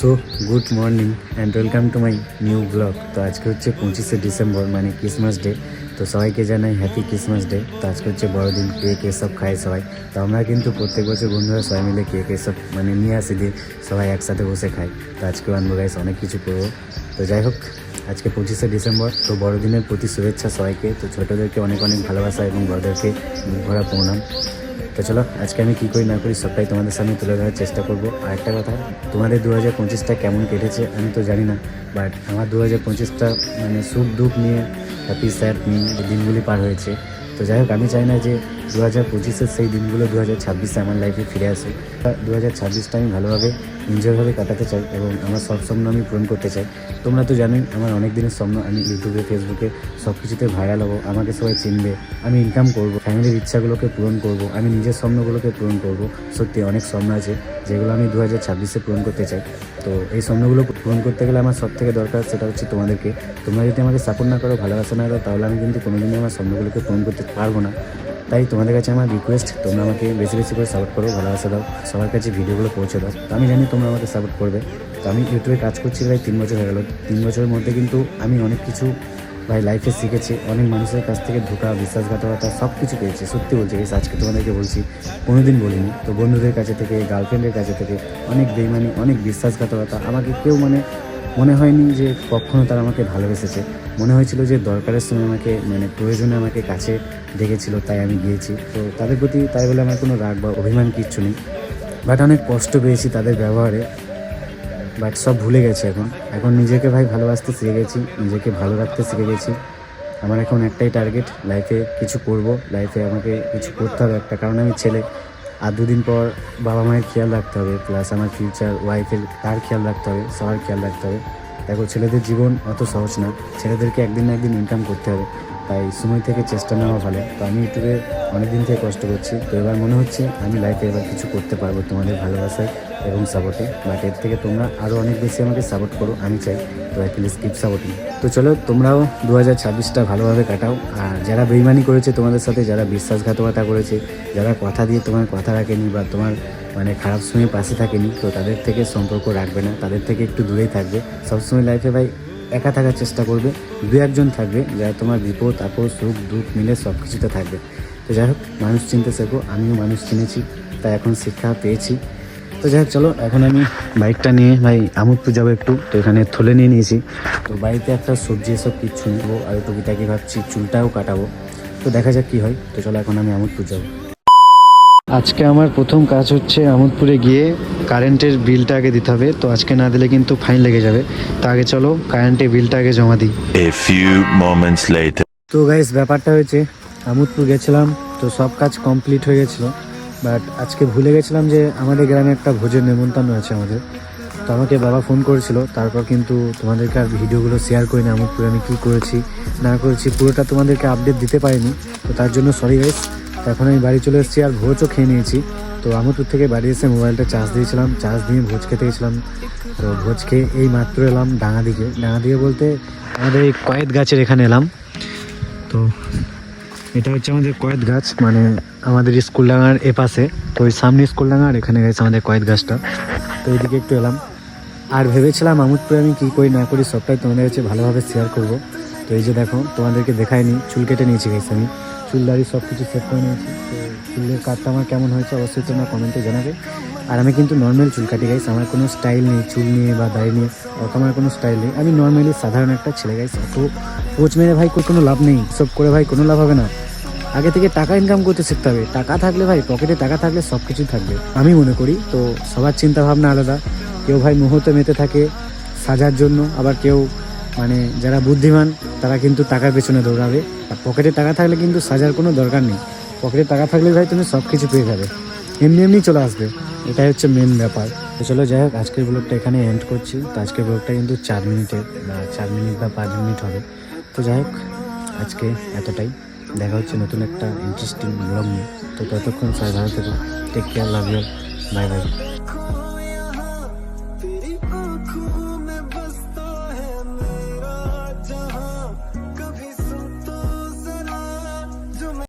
So good morning and welcome to my new blog. তো আজকে হচ্ছে পঁচিশে ডিসেম্বর মানে ক্রিসমাস ডে। তো সবাইকে জানাই হ্যাপি ক্রিসমাস ডে। তো আজকে হচ্ছে বড়দিন, কেক এসব খায় সবাই। তো আমরা কিন্তু প্রত্যেক বছর বন্ধুরা সবাই মিলে কেক এসব মানে নিয়ে আসি দিয়ে সবাই একসাথে বসে খাই। তো আজকেও আনব গাইস অনেক কিছু করব। তো যাই হোক, আজকে পঁচিশে ডিসেম্বর, তো বড়দিনের প্রতি শুভেচ্ছা সবাইকে। তো ছোটোদেরকে অনেক অনেক ভালোবাসা এবং বড়দেরকে ভরা প্রণাম। তো চলো, আজকে আমি কী করি না করি সবটাই তোমাদের সামনে তুলে ধরার চেষ্টা করব। আর একটা কথা, তোমাদের দু হাজার পঁচিশটা কেমন কেটেছে আমি তো জানি না বাট আমার দু হাজার পঁচিশটা মানে সুখ দুঃখ নিয়ে হ্যাপি স্যাড নিয়ে দিনগুলি পার হয়েছে। তো যাই হোক, আমি চাই না যে দু হাজার পঁচিশের সেই দিনগুলো দু হাজার ছাব্বিশে আমার লাইফে ফিরে আসে দু হাজার ছাব্বিশটা আমি ভালোভাবে এনজয়ভাবে কাটাতে চাই এবং আমার সব স্বপ্ন আমি পূরণ করতে চাই। তোমরা তো জানোই, আমার অনেক দিনের স্বপ্ন, আমি ইউটিউবে, ফেসবুকে সব কিছুতে ভাইরাল হব, আমাকে সবাই চিনবে, আমি ইনকাম করব ফ্যামিলির ইচ্ছাগুলোকে পূরণ করব, আমি নিজের স্বপ্নগুলোকে পূরণ করব। সত্যি অনেক স্বপ্ন আছে, যেগুলো আমি দু হাজার ছাব্বিশে পূরণ করতে চাই। তো এই স্বপ্নগুলো পূরণ করতে গেলে আমার সব থেকে দরকার সেটা হচ্ছে তোমাদেরকে। তোমরা যদি আমাকে সাপোর্ট না করো, ভালোবাসা না দাও, তাহলে আমি কিন্তু কোনোদিনই আমার স্বপ্নগুলোকে পূরণ করতে পারব না। তাই তোমাদের কাছে আমার রিকোয়েস্ট তোমরা আমাকে বেশি বেশি করে সাপোর্ট করো, ভালোবাসা দাও, সবার কাছে ভিডিওগুলো পৌঁছে দাও। তো আমি জানি তোমরা আমাকে সাপোর্ট করবে। তো আমি ইউটিউবে কাজ করছি প্রায় তিন বছর হয়ে গেলো। তিন বছরের মধ্যে কিন্তু আমি অনেক কিছু ভাই লাইফে শিখেছি অনেক মানুষের কাছ থেকে ধোকা বিশ্বাসঘাতকতা সব কিছু পেয়েছি। সত্যি বলছি guys, আজকে তোমাদেরকে বলছি কোনোদিন বলিনি তো বন্ধুদের কাছে থেকে গার্লফ্রেন্ডের কাছে থেকে অনেক বেইমানি অনেক বিশ্বাসঘাতকতা আমাকে কেউ মানে মনে হয়নি যে কখনো তারা আমাকে ভালোবেসেছে। মনে হয়েছিল যে দরকারের সময় আমাকে মানে প্রয়োজনে আমাকে কাছে ডেকেছিল তাই আমি গিয়েছি। তো তাদের প্রতি তাই বলে আমার কোনো রাগ বা অভিমান কিচ্ছু নেই। বাট অনেক কষ্ট পেয়েছি তাদের ব্যবহারে। বাট সব ভুলে গেছি এখন। এখন নিজেকে ভাই ভালোবাসতে শিখে গেছি নিজেকে ভালো রাখতে শিখে গেছি আমার এখন একটাই টার্গেট লাইফে কিছু করব লাইফে আমাকে কিছু করতে হবে একটা, কারণ আমি ছেলে। আর দুদিন পর বাবা মায়ের খেয়াল রাখতে হবে প্লাস আমার ফিউচার ওয়াইফের তার খেয়াল রাখতে হবে, সবার খেয়াল রাখতে হবে। দেখো, ছেলেদের জীবন অত সহজ না, ছেলেদেরকে একদিন না একদিন ইনকাম করতে হবে। তাই সময় থেকে চেষ্টা নেওয়া ভালো। তো আমি ইউটিউবে অনেকদিন থেকে কষ্ট করছি। তো এবার মনে হচ্ছে আমি লাইফে এবার কিছু করতে পারব তোমাদের ভালোবাসায় এবং সাপোর্টে বাট এর থেকে তোমরা আরও অনেক বেশি আমাকে সাপোর্ট করো, আমি চাই। তো প্লিজ কিপ সাপোর্টিং তো চলো, তোমরাও দু হাজার ছাব্বিশটা ভালোভাবে কাটাও। আর যারা বেইমানি করেছে তোমাদের সাথে, যারা বিশ্বাসঘাতকতা করেছে, যারা কথা দিয়ে তোমার কথা রাখেনি বা তোমার মানে খারাপ সময় পাশে থাকেনি, তো তাদের থেকে সম্পর্ক রাখবে না। তাদের থেকে একটু দূরেই থাকবে। সবসময় লাইফে ভাই একা থাকার চেষ্টা করবে, দু একজন থাকবে যারা তোমার বিপদ আপদ সুখ, দুঃখ মিলে সব কিছুতে থাকবে। তো যাই হোক, মানুষ চিনতে শেখো, আমিও মানুষ চিনেছি, তাই এখন শিক্ষা পেয়েছি। তো যাই হোক, চলো, এখন আমি বাইকটা নিয়ে, ভাই, আমোদপুর যাব একটু, তো এখানে থলে নিয়ে নিয়েছি। তো বাড়িতে একটা সবজি এসব কিচ্ছু নেব আর টুকিটাকি ভাবছি, চুলটাও কাটাবো। তো দেখা যাক কী হয়, তো চলো, এখন আমি আমোদপুর যাব। আজকে আমার প্রথম কাজ হচ্ছে আমোদপুরে গিয়ে কারেন্টের বিলটা আগে দিতে হবে। তো আজকে না দিলে কিন্তু ফাইন লেগে যাবে। তো আগে চলো কারেন্টের বিলটা আগে জমা দিই। A few moments later. তো গাইস ব্যাপারটা হয়েছে আমোদপুর গেছিলাম তো সব কাজ কমপ্লিট হয়ে গেছিল। বাট আজকে ভুলে গেছিলাম যে আমাদের গ্রামে একটা ভোজের নেমন্তন্ন আছে আমাদের। তো আমাকে বাবা ফোন করেছিল তারপর কিন্তু তোমাদেরকে আর ভিডিওগুলো শেয়ার করি না আমোদপুরে আমি কী করেছি না করেছি পুরোটা তোমাদেরকে আপডেট দিতে পারিনি। তো তার জন্য সরি গাইস এখন আমি বাড়ি চলে এসেছি আর ভোজও খেয়ে নিয়েছি। তো আমোদপুর থেকে বাড়ি এসে মোবাইলটা চার্জ দিয়েছিলাম চার্জ দিয়ে ভোজ খেতে গেছিলাম। তো ভোজ খেয়ে এই মাত্র এলাম ডাঙা দিকে। ডাঙা দিকে বলতে আমাদের এই কয়েদ গাছের এখানে এলাম। তো এটা হচ্ছে আমাদের কয়েদ গাছ মানে আমাদের স্কুল ডাঙার এ পাশে। তো ওই সামনে স্কুল ডাঙার, এখানে গেছে আমাদের কয়েদ গাছটা। তো এইদিকে একটু এলাম। আর ভেবেছিলাম আমোদপুরে আমি কী করি না করি, সবটাই তোমাদের কাছে ভালোভাবে শেয়ার করব। তো এই যে দেখো, তোমাদেরকে দেখায়নি চুল কেটে নিয়েছি গেছি আমি। চুল দাড়ি সব কিছু সেট করে নিয়েছি। তো চুলের কাটটা আমার কেমন হয়েছে অবশ্যই তোমরা কমেন্টে জানাবে। আর আমি কিন্তু নর্মাল চুল কাটি গাইছি আমার কোনো স্টাইল নেই চুল নিয়ে বা দাড়ি নিয়ে অত আমার কোনো স্টাইল নেই। আমি নর্মালি সাধারণ একটা ছেলে গাইছি অত পোচ মেরে ভাই কোনো লাভ নেই, সব করে ভাই কোনো লাভ হবে না। আগে থেকে টাকা ইনকাম করতে শিখতে হবে। টাকা থাকলে ভাই পকেটে টাকা থাকলে সব কিছুই থাকবে। আমি মনে করি, তো সবার চিন্তাভাবনা আলাদা। কেউ ভাই মুহূর্তে মেতে থাকে সাজার জন্য, আবার কেউ মানে যারা বুদ্ধিমান, তারা কিন্তু টাকার পেছনে দৌড়াবে। আর পকেটে টাকা থাকলে কিন্তু সাজার কোনো দরকার নেই। পকেটে টাকা থাকলে ভাই তুমি সব কিছু পেয়ে যাবে। এমনি এমনি চলে আসবে। এটাই হচ্ছে মেন ব্যাপার। তো চলো যাই হোক, আজকের ব্লগটা এখানে এন্ড করছি। তো আজকের ব্লগটা কিন্তু চার মিনিটের বা চার মিনিট বা পাঁচ মিনিট হবে। তো যাই হোক, আজকে এতটাই। দেখা হচ্ছে নতুন একটা ইন্টারেস্টিং ব্লগ নিয়ে। তো ততক্ষণ সবাই ভালো থেকো। Take care love you bye bye